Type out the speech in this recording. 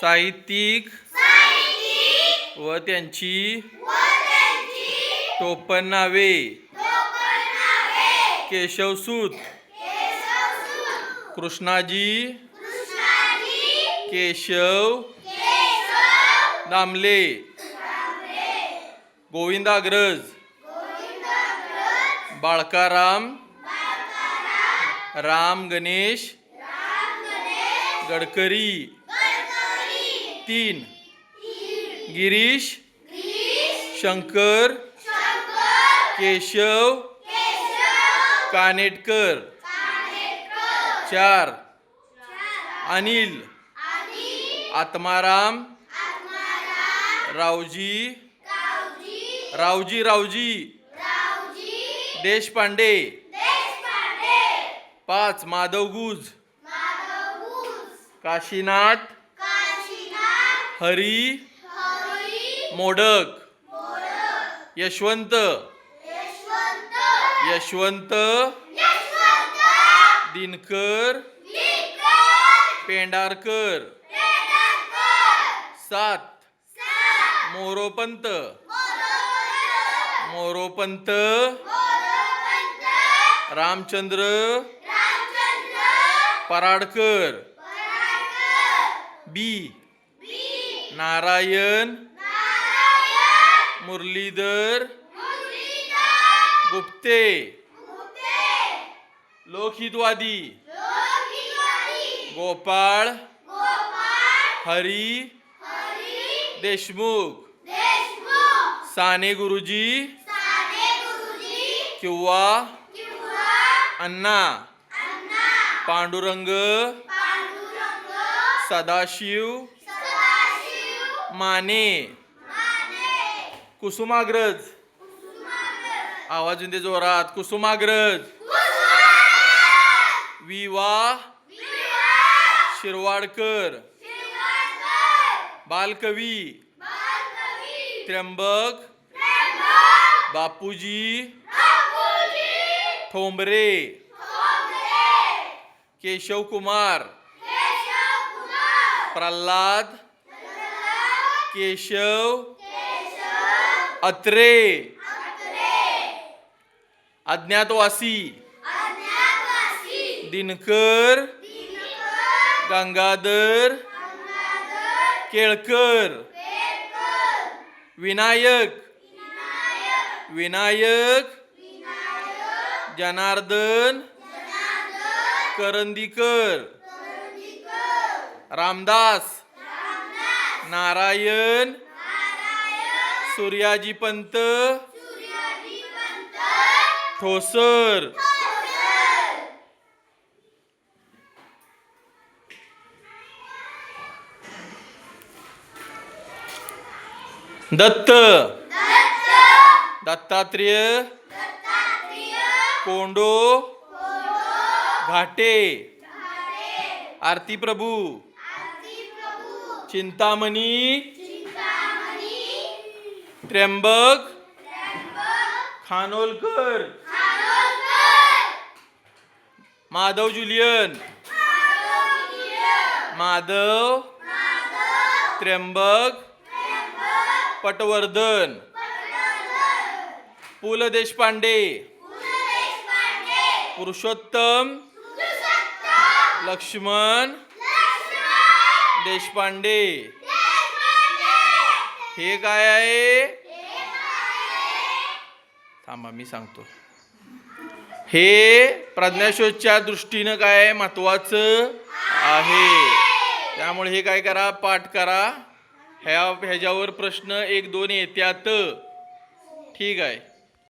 साहित्यिक व त्यांची टोपण नावे. केशवसूत कृष्णाजी. केशव. दामले. गोविंदाग्रज. बाळकाराम. राम गणेश. गडकरी. तीन. गिरीश शंकर केशव कानेटकर. चार. अनिल आत्माराम रावजी रावजी रावजी. देशपांडे. पाच. माधव गुज. काशीनाथ हरी मोडक यशवंत यशवंत दिनकर पेंडारकर सात मोरोपंत मोरोपंत रामचंद्र पराडकर बी नारायण मुरलीधर गुप्ते लोकहितवादी गोपाळ हरी देशमुख साने गुरुजी किंवा अण्णा पांडुरंग सदाशिव माने. कुसुमाग्रज. आवाज दे जोरात. कुसुमाग्रज. विवा. शिरवाडकर. बालकवी. त्र्यंबक. बापूजी. ठोंबरे. केशव कुमार प्रल्हाद. केशव अत्रे अज्ञातवासी दिनकर गंगाधर केळकर विनायक विनायक जनार्दन करंदीकर रामदास नारायण. सूर्याजी पंत. ठोसर. दत्त. दत्तात्रेय. कोंडो. घाटे. आरती प्रभू चिंतामणी त्र्यंबक खानोलकर माधव जुलियन माधव त्र्यंबक पटवर्धन पु ल देशपांडे पुरुषोत्तम लक्ष्मण देशपांडे. हे काय आहे? थांबा मी सांगतो. हे प्रज्ञाशोधच्या दृष्टीनं काय महत्वाचं आहे? त्यामुळे हे काय करा? पाठ करा. ह्या ह्याच्यावर प्रश्न एक दोन येत्यात. ठीक आहे.